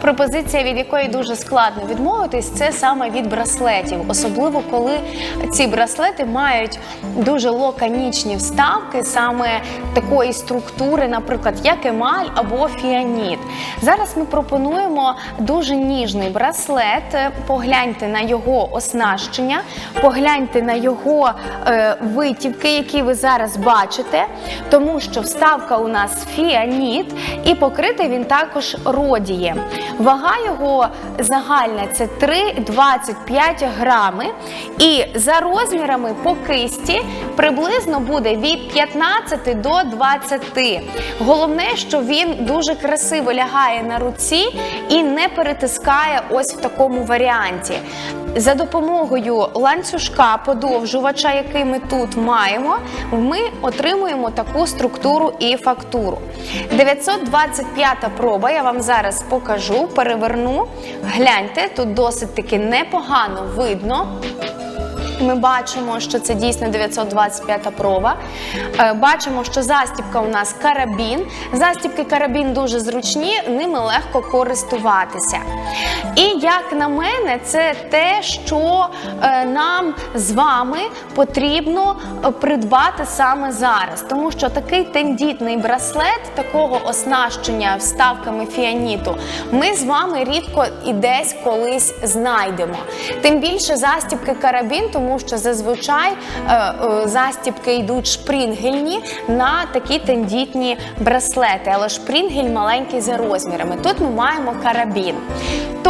пропозиція, від якої дуже складно відмовитись, це саме від браслетів, особливо коли ці браслети мають дуже лаконічні вставки, саме такої структури, наприклад, як емаль або фіаніт. Зараз ми пропонуємо дуже ніжний браслет. Погляньте на його оснащення, погляньте на його е, витівки, які ви зараз бачите, тому що вставка у нас фіаніт і покритий він також родієм. Вага його загальна це 3,25 грами. І за розмірами по кисті приблизно буде від 15 до 20. Головне, що він дуже красиво лягає на руці і не перетискає ось в такому варіанті. За допомогою ланцюжка подовжувача, який ми тут маємо, ми отримуємо таку структуру і фактуру. 925 проба, я вам зараз покажу, переверну. Гляньте, тут досить таки непогано видно. Ми бачимо, що це дійсно 925 проба. Е, Бачимо, що застібка у нас карабін. Застібки карабін дуже зручні, ними легко користуватися. І як на мене, це те, що е, нам з вами потрібно е, придбати саме зараз. Тому що такий тендітний браслет такого оснащення вставками фіаніту ми з вами рідко і десь колись знайдемо. Тим більше застібки карабін, тому що зазвичай е, е, застібки йдуть шпрінгельні на такі тендітні браслети, але шпрингель маленький за розмірами. Тут ми маємо карабін.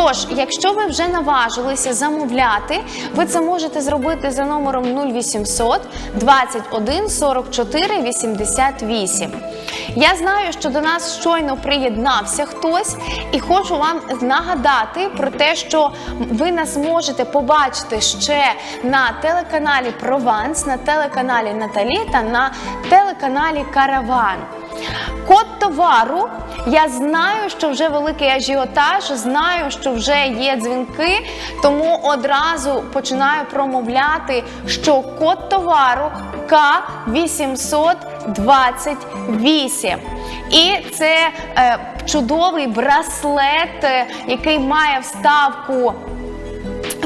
Тож, якщо ви вже наважилися замовляти, ви це можете зробити за номером 0800 21 44 88. Я знаю, що до нас щойно приєднався хтось, і хочу вам нагадати про те, що ви нас можете побачити ще на телеканалі Прованс, на телеканалі Наталі та на телеканалі Караван. Код товару. Я знаю, що вже великий ажіотаж, знаю, що вже є дзвінки, тому одразу починаю промовляти, що код товару К828. І це е, чудовий браслет, е, який має вставку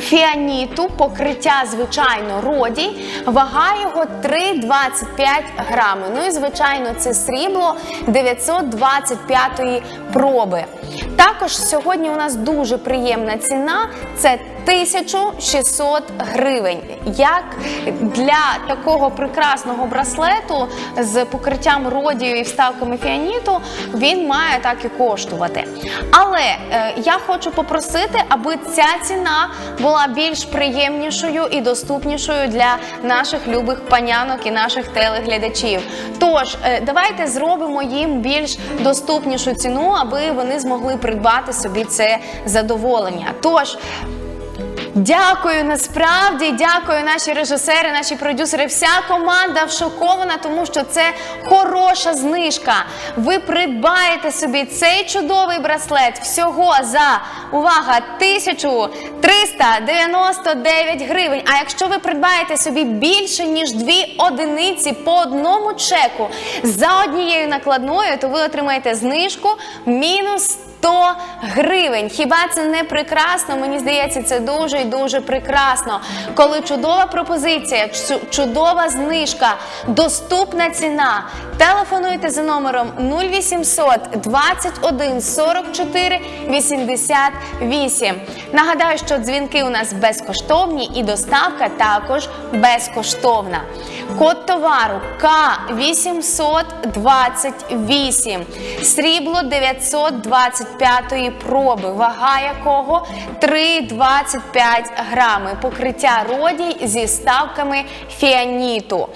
фіаніту, покриття, звичайно, роді, Вага його 3,25 грами. Ну і, звичайно, це срібло 925 проби. Також сьогодні у нас дуже приємна ціна. Це 1600 гривень. Як для такого прекрасного браслету з покриттям родію і вставками фіаніту, він має так і коштувати. Але е, я хочу попросити, аби ця ціна була більш приємнішою і доступнішою для наших любих панянок і наших телеглядачів. Тож, е, давайте зробимо їм більш доступнішу ціну, аби вони змогли придбати собі це задоволення. Тож. Дякую насправді, дякую наші режисери, наші продюсери. Вся команда вшокована, тому що це хороша знижка. Ви придбаєте собі цей чудовий браслет всього за увага 1399 гривень. А якщо ви придбаєте собі більше ніж дві одиниці по одному чеку за однією накладною, то ви отримаєте знижку мінус. 100 гривень. Хіба це не прекрасно? Мені здається, це дуже і дуже прекрасно. Коли чудова пропозиція, чудова знижка, доступна ціна. Телефонуйте за номером 0800 21 44 88. Nагадаю, що дзвінки у нас безкоштовні і доставка також безкоштовна. Код товару К828. Срібло 925 проби, вага якого 3,25 грами. Покриття родій зі ставками фіаніту.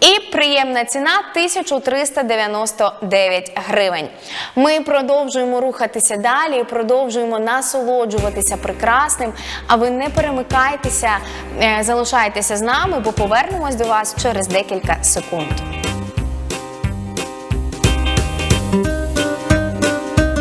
І приємна ціна 1399 гривень. Ми продовжуємо рухатися далі, продовжуємо насолоджуватися прекрасним. А ви не перемикайтеся, е, залишайтеся з нами, бо повернемось до вас через декілька секунд.